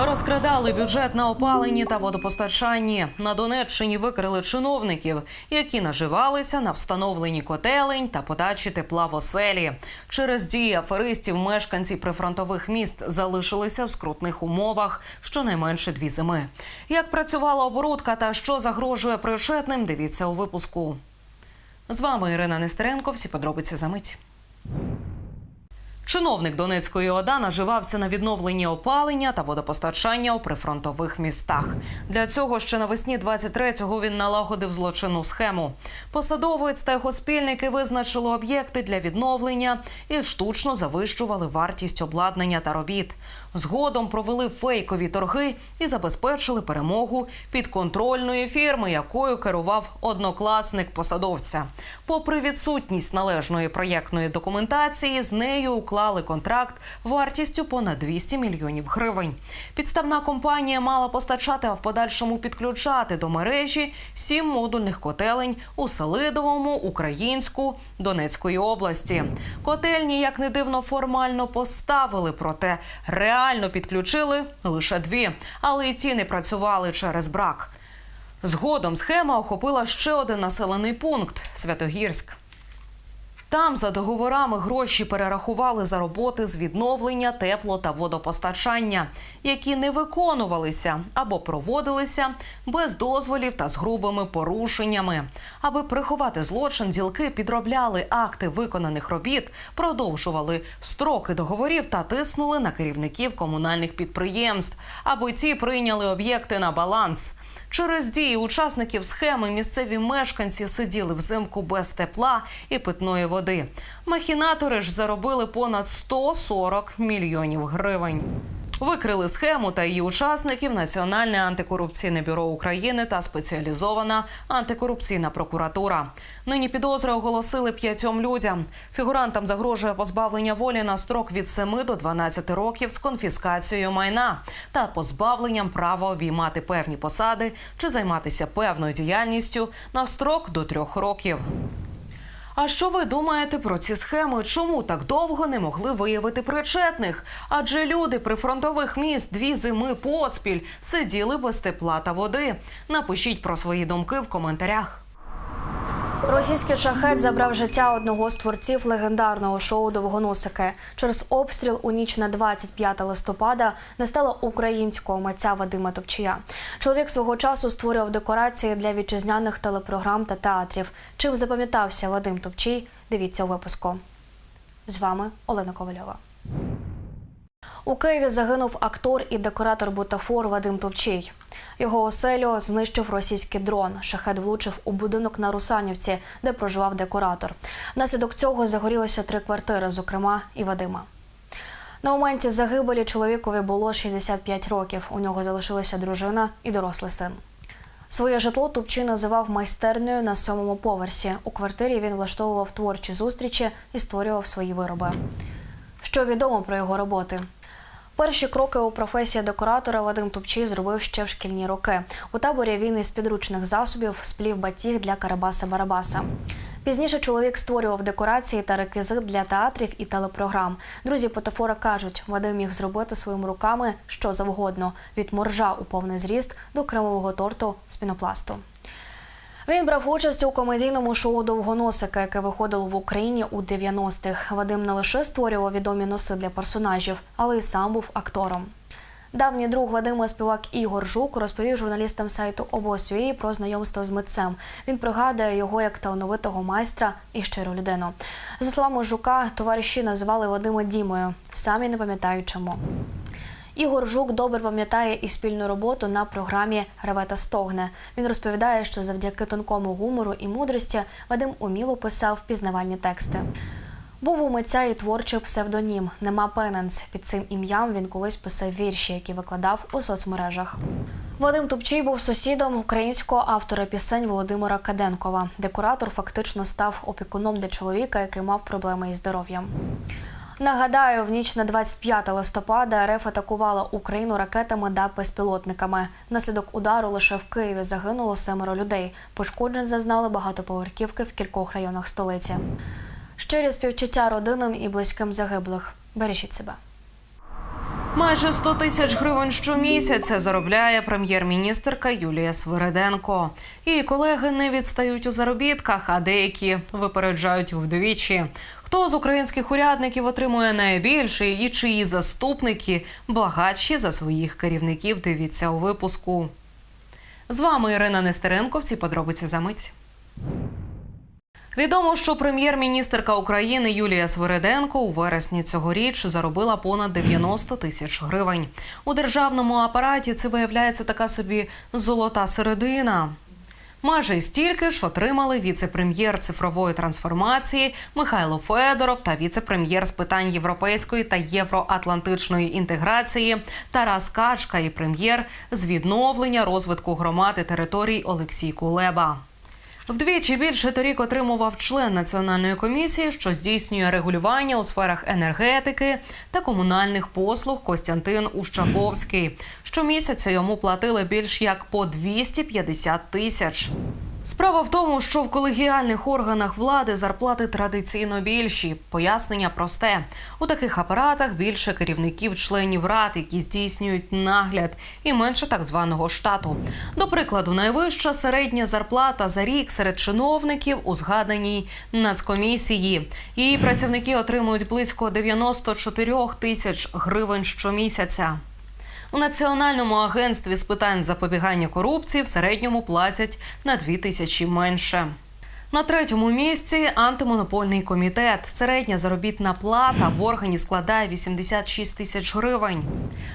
Розкрадали бюджет на опаленні та водопостачанні. На Донеччині викрили чиновників, які наживалися на встановленні котелень та подачі тепла в оселі. Через дії аферистів мешканці прифронтових міст залишилися в скрутних умовах щонайменше дві зими. Як працювала оборудка та що загрожує причетним, дивіться у випуску. З вами Ірина Нестеренко. Всі подробиці за мить. Чиновник Донецької ОДА наживався на відновленні опалення та водопостачання у прифронтових містах. Для цього ще навесні 23-го він налагодив злочинну схему. Посадовець та його спільники визначили об'єкти для відновлення і штучно завищували вартість обладнання та робіт. Згодом провели фейкові торги і забезпечили перемогу підконтрольної фірми, якою керував однокласник посадовця. Попри відсутність належної проєктної документації, з нею уклали контракт вартістю понад 200 мільйонів гривень. Підставна компанія мала постачати, а в подальшому підключати до мережі сім модульних котелень у Селидовому, Українську, Донецької області. Котельні, як не дивно, формально поставили, проте реально підключили лише дві, але і ці не працювали через брак. Згодом схема охопила ще один населений пункт Святогірськ. Там за договорами гроші перерахували за роботи з відновлення тепло та водопостачання, які не виконувалися або проводилися без дозволів та з грубими порушеннями. Аби приховати злочин, ділки підробляли акти виконаних робіт, продовжували строки договорів та тиснули на керівників комунальних підприємств, аби ті прийняли об'єкти на баланс. Через дії учасників схеми місцеві мешканці сиділи взимку без тепла і питної води. Махінатори ж заробили понад 140 мільйонів гривень. Викрили схему та її учасників Національне антикорупційне бюро України та спеціалізована антикорупційна прокуратура. Нині підозри оголосили п'ятьом людям. Фігурантам загрожує позбавлення волі на строк від 7 до 12 років з конфіскацією майна та позбавленням права обіймати певні посади чи займатися певною діяльністю на строк до трьох років. А що ви думаєте про ці схеми? Чому так довго не могли виявити причетних? Адже люди прифронтових міст дві зими поспіль сиділи без тепла та води. Напишіть про свої думки в коментарях. Російський шахет забрав життя одного з творців легендарного шоу Довгоносики. Через обстріл у ніч на 25 листопада не стало українського митця Вадима Топчія. Чоловік свого часу створював декорації для вітчизняних телепрограм та театрів. Чим запам'ятався Вадим Топчій? Дивіться у випуску. З вами Олена Ковальова. У Києві загинув актор і декоратор бутафор Вадим Топчій. Його оселю знищив російський дрон. Шахет влучив у будинок на Русанівці, де проживав декоратор. Внаслідок цього загорілося три квартири, зокрема і Вадима. На моменті загибелі чоловікові було 65 років. У нього залишилася дружина і дорослий син. Своє житло Тупчий називав майстернею на сьомому поверсі. У квартирі він влаштовував творчі зустрічі і створював свої вироби. Що відомо про його роботи? Перші кроки у професії декоратора Вадим Тупчий зробив ще в шкільні роки. У таборі він із підручних засобів сплів батіг для Карабаса-Барабаса. Пізніше чоловік створював декорації та реквізит для театрів і телепрограм. Друзі Потафора кажуть, Вадим міг зробити своїми руками що завгодно від моржа у повний зріст до кремового торту з пінопласту. Він брав участь у комедійному шоу Довгоносика, яке виходило в Україні у 90-х. Вадим не лише створював відомі носи для персонажів, але й сам був актором. Давній друг Вадима співак Ігор Жук розповів журналістам сайту обос.ua про знайомство з митцем. Він пригадує його як талановитого майстра і щиру людину. За словами Жука, товариші називали Вадима Дімою, самі не пам'ятають чому. Ігор Жук добре пам'ятає і спільну роботу на програмі Реве та стогне. Він розповідає, що завдяки тонкому гумору і мудрості Вадим уміло писав пізнавальні тексти. Був у митця і творчий псевдонім Нема Пененс. Під цим ім'ям він колись писав вірші, які викладав у соцмережах. Вадим Тупчий був сусідом українського автора пісень Володимира Каденкова. Декоратор фактично став опікуном для чоловіка, який мав проблеми із здоров'ям. Нагадаю, в ніч на 25 листопада РФ атакувала Україну ракетами та безпілотниками. Внаслідок удару лише в Києві загинуло семеро людей. Пошкоджень зазнали багатоповерхівки в кількох районах столиці. Щирі співчуття родинам і близьким загиблих. Бережіть себе. Майже 100 тисяч гривень щомісяця заробляє прем'єр-міністерка Юлія Свириденко. Її колеги не відстають у заробітках, а деякі випереджають вдвічі. Хто з українських урядників отримує найбільше і чиї заступники багатші за своїх керівників? Дивіться у випуску. З вами Ірина Нестеренко. Всі подробиці за мить. Відомо, що прем'єр-міністерка України Юлія Свириденко у вересні цьогоріч заробила понад 90 тисяч гривень. У державному апараті це виявляється така собі золота середина. Майже стільки ж отримали віце-прем'єр цифрової трансформації Михайло Федоров та віце-прем'єр з питань європейської та євроатлантичної інтеграції Тарас Качка і прем'єр з відновлення розвитку громад і територій Олексій Кулеба. Вдвічі більше торік отримував член національної комісії, що здійснює регулювання у сферах енергетики та комунальних послуг Костянтин Ущаповський. Щомісяця йому платили більш як по 250 тисяч. Справа в тому, що в колегіальних органах влади зарплати традиційно більші. Пояснення просте: у таких апаратах більше керівників членів рад, які здійснюють нагляд, і менше так званого штату. До прикладу, найвища середня зарплата за рік серед чиновників у згаданій нацкомісії. Її працівники отримують близько 94 тисяч гривень щомісяця. У Національному агентстві з питань запобігання корупції в середньому платять на 2 тисячі менше. На третьому місці антимонопольний комітет. Середня заробітна плата в органі складає 86 тисяч гривень.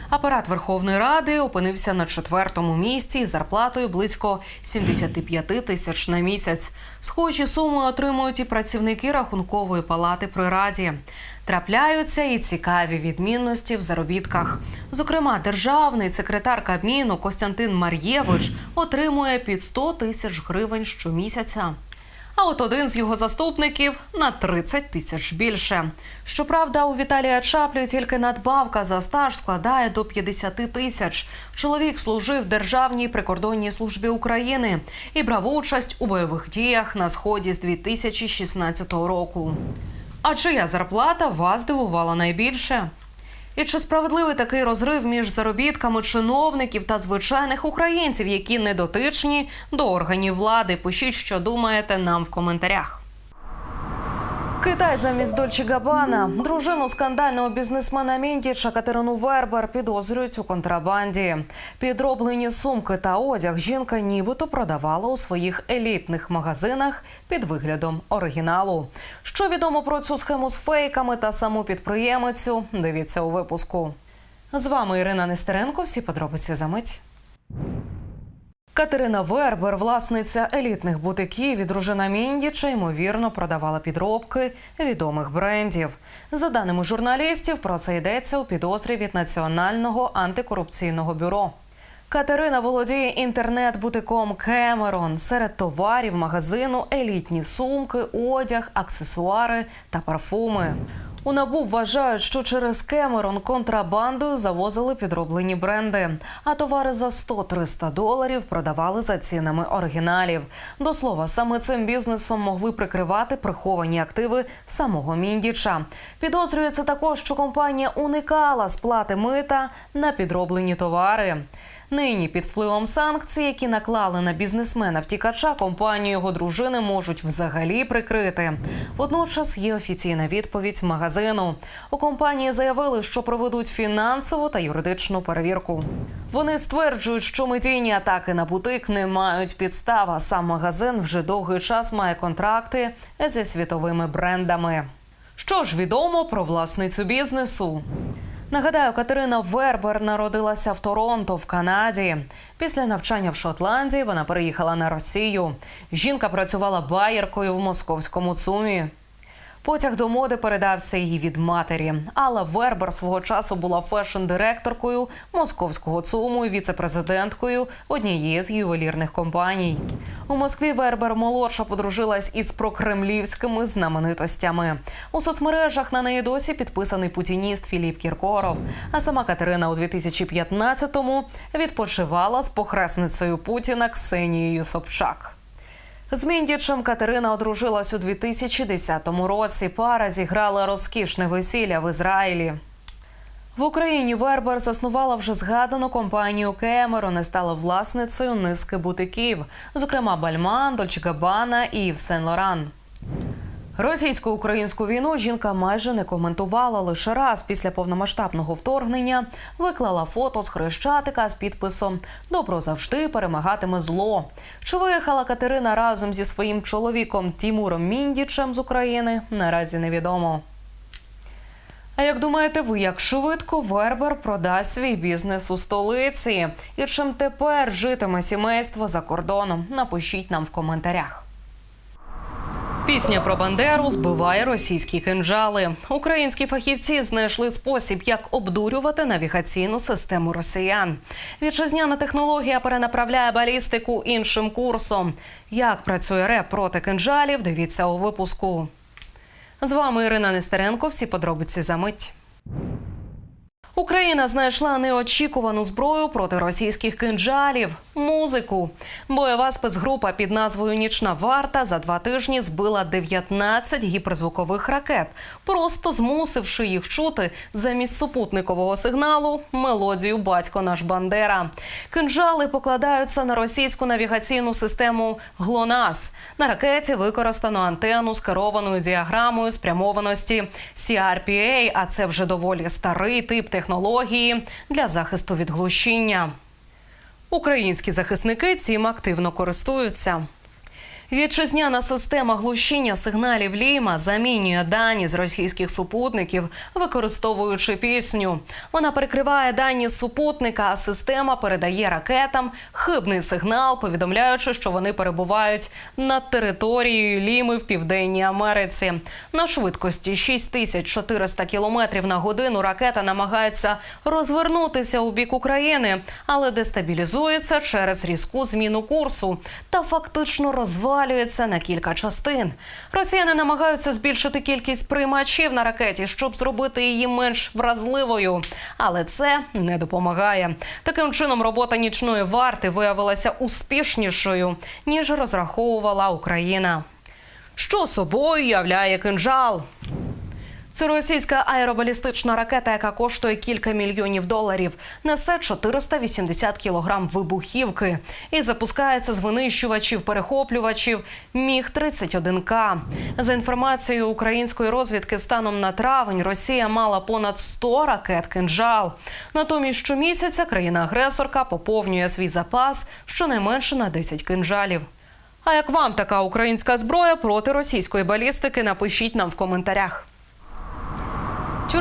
Апарат Верховної Ради опинився на четвертому місці із зарплатою близько 75 тисяч на місяць. Схожі суми отримують і працівники рахункової палати при раді. Трапляються і цікаві відмінності в заробітках. Зокрема, державний секретар Кабміну Костянтин Мар'євич отримує під 100 тисяч гривень щомісяця. А от один з його заступників на 30 тисяч більше. Щоправда, у Віталія Чаплі тільки надбавка за стаж складає до 50 тисяч. Чоловік служив Державній прикордонній службі України і брав участь у бойових діях на сході з 2016 року. А чия зарплата вас здивувала найбільше? І чи справедливий такий розрив між заробітками чиновників та звичайних українців, які не дотичні до органів влади? Пишіть, що думаєте нам в коментарях. Китай замість Дольче Габана дружину скандального бізнесмена Міндіча Катерину Вербер підозрюють у контрабанді. Підроблені сумки та одяг жінка нібито продавала у своїх елітних магазинах під виглядом оригіналу. Що відомо про цю схему з фейками та саму підприємицю? Дивіться у випуску. З вами Ірина Нестеренко. Всі подробиці за мить. Катерина Вербер, власниця елітних бутиків і дружина Міндіча, ймовірно, продавала підробки відомих брендів. За даними журналістів, про це йдеться у підозрі від Національного антикорупційного бюро. Катерина володіє інтернет-бутиком Кемерон. Серед товарів магазину елітні сумки, одяг, аксесуари та парфуми. У НАБУ вважають, що через Кемерон контрабандою завозили підроблені бренди, а товари за 100-300 доларів продавали за цінами оригіналів. До слова, саме цим бізнесом могли прикривати приховані активи самого Міндіча. Підозрюється також, що компанія уникала сплати мита на підроблені товари. Нині під впливом санкцій, які наклали на бізнесмена втікача, компанію його дружини можуть взагалі прикрити. Водночас є офіційна відповідь магазину. У компанії заявили, що проведуть фінансову та юридичну перевірку. Вони стверджують, що медійні атаки на бутик не мають підстав. а Сам магазин вже довгий час має контракти зі світовими брендами. Що ж відомо про власницю бізнесу? Нагадаю, Катерина Вербер народилася в Торонто, в Канаді. Після навчання в Шотландії вона переїхала на Росію. Жінка працювала байеркою в московському ЦУМі. Потяг до моди передався її від матері. Алла Вербер свого часу була фешн-директоркою московського ЦУМу і віце-президенткою однієї з ювелірних компаній. У Москві Вербер молодша подружилась із прокремлівськими знаменитостями. У соцмережах на неї досі підписаний путініст Філіп Кіркоров. А сама Катерина у 2015-му відпочивала з похресницею Путіна Ксенією Собчак. З Міндічем Катерина одружилась у 2010 році. Пара зіграла розкішне весілля в Ізраїлі. В Україні Вербер заснувала вже згадану компанію Кемерон і стала власницею низки бутиків, зокрема Бальман, Дольче і Сен Лоран. Російсько-українську війну жінка майже не коментувала лише раз після повномасштабного вторгнення. Виклала фото з хрещатика з підписом Добро завжди перемагатиме зло. Чи виїхала Катерина разом зі своїм чоловіком Тімуром Міндічем з України? Наразі невідомо. А як думаєте ви, як швидко Вербер продасть свій бізнес у столиці? І чим тепер житиме сімейство за кордоном? Напишіть нам в коментарях. Пісня про Бандеру збиває російські кинжали. Українські фахівці знайшли спосіб, як обдурювати навігаційну систему росіян. Вітчизняна технологія перенаправляє балістику іншим курсом. Як працює РЕП проти кинджалів? Дивіться у випуску. З вами Ірина Нестеренко. Всі подробиці за мить. Україна знайшла неочікувану зброю проти російських кинджалів музику. Бойова спецгрупа під назвою Нічна варта за два тижні збила 19 гіперзвукових ракет, просто змусивши їх чути замість супутникового сигналу мелодію Батько наш Бандера. Кинджали покладаються на російську навігаційну систему ГЛОНАС. На ракеті використано антенну з керованою діаграмою спрямованості CRPA, а це вже доволі старий тип технології для захисту від глушіння. Українські захисники цим активно користуються. Вітчизняна система глушіння сигналів Ліма замінює дані з російських супутників, використовуючи пісню. Вона перекриває дані супутника, а система передає ракетам хибний сигнал, повідомляючи, що вони перебувають над територією Ліми в Південній Америці. На швидкості 6400 км на годину ракета намагається розвернутися у бік України, але дестабілізується через різку зміну курсу та фактично розвалюється на кілька частин. Росіяни намагаються збільшити кількість приймачів на ракеті, щоб зробити її менш вразливою, але це не допомагає. Таким чином, робота нічної варти виявилася успішнішою ніж розраховувала Україна. Що собою являє кинжал? Це російська аеробалістична ракета, яка коштує кілька мільйонів доларів, несе 480 кілограм вибухівки і запускається з винищувачів-перехоплювачів Міг 31 к За інформацією української розвідки, станом на травень Росія мала понад 100 ракет кинжал. Натомість щомісяця країна-агресорка поповнює свій запас щонайменше на 10 кинжалів. А як вам така українська зброя проти російської балістики? Напишіть нам в коментарях.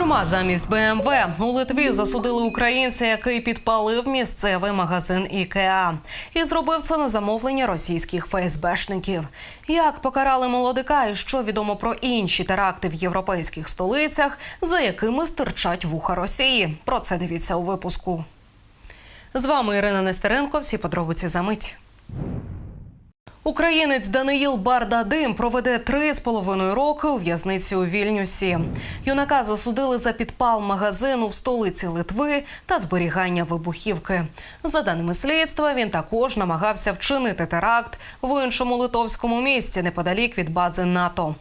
Тюрма замість БМВ у Литві засудили українця, який підпалив місцевий магазин Ікеа, і зробив це на замовлення російських ФСБшників. Як покарали молодика, і що відомо про інші теракти в європейських столицях, за якими стирчать вуха Росії? Про це дивіться у випуску. З вами Ірина Нестеренко. Всі подробиці за мить. Українець Даниїл Бардадим проведе три з половиною роки у в'язниці у Вільнюсі. Юнака засудили за підпал магазину в столиці Литви та зберігання вибухівки. За даними слідства, він також намагався вчинити теракт в іншому литовському місті неподалік від бази НАТО.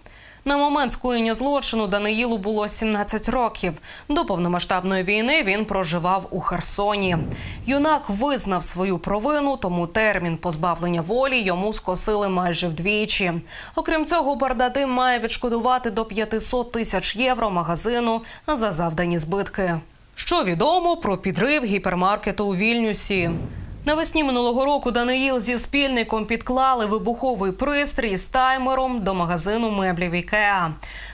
На момент скоєння злочину Даниїлу було 17 років. До повномасштабної війни він проживав у Херсоні. Юнак визнав свою провину, тому термін позбавлення волі йому скосили майже вдвічі. Окрім цього, Бардадим має відшкодувати до 500 тисяч євро магазину за завдані збитки. Що відомо про підрив гіпермаркету у Вільнюсі? Навесні минулого року Даниїл зі спільником підклали вибуховий пристрій з таймером до магазину меблів Ікеа.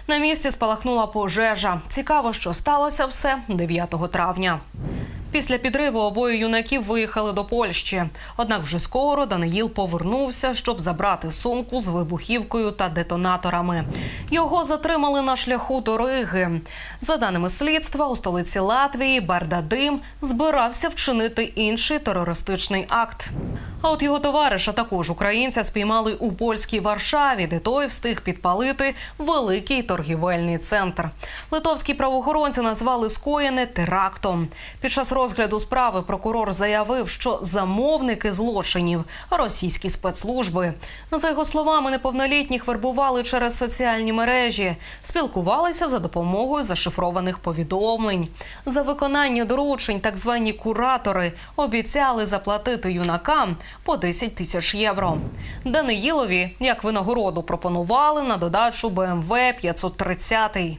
На місці спалахнула пожежа. Цікаво, що сталося все 9 травня. Після підриву обоє юнаків виїхали до Польщі. Однак вже скоро Даниїл повернувся, щоб забрати сумку з вибухівкою та детонаторами. Його затримали на шляху до Риги. За даними слідства, у столиці Латвії Бардадим збирався вчинити інший терористичний акт. А от його товариша, також українця, спіймали у польській Варшаві, де той встиг підпалити великий торгівельний центр. Литовські правоохоронці назвали скоєне терактом. Під час розгляду справи прокурор заявив, що замовники злочинів російські спецслужби. За його словами, неповнолітніх вербували через соціальні мережі, спілкувалися за допомогою зашифрованих повідомлень. За виконання доручень так звані куратори обіцяли заплатити юнакам по 10 тисяч євро. Даниїлові як винагороду пропонували на додачу БМВ 530.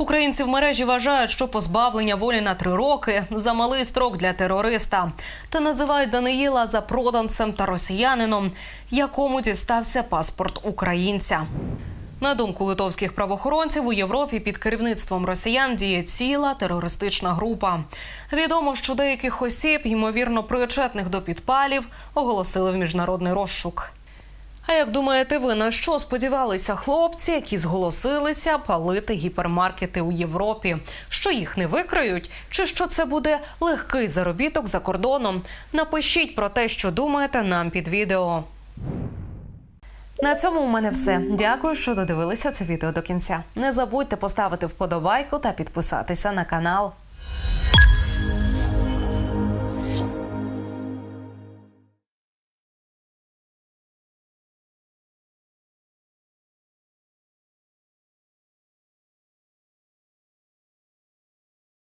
Українці в мережі вважають, що позбавлення волі на три роки за малий строк для терориста та називають Даниїла запроданцем та росіянином, якому дістався паспорт українця. На думку литовських правоохоронців, у Європі під керівництвом росіян діє ціла терористична група. Відомо, що деяких осіб, ймовірно, причетних до підпалів, оголосили в міжнародний розшук. А як думаєте, ви на що сподівалися хлопці, які зголосилися палити гіпермаркети у Європі? Що їх не викриють? Чи що це буде легкий заробіток за кордоном? Напишіть про те, що думаєте нам під відео. На цьому у мене все. Дякую, що додивилися це відео до кінця. Не забудьте поставити вподобайку та підписатися на канал.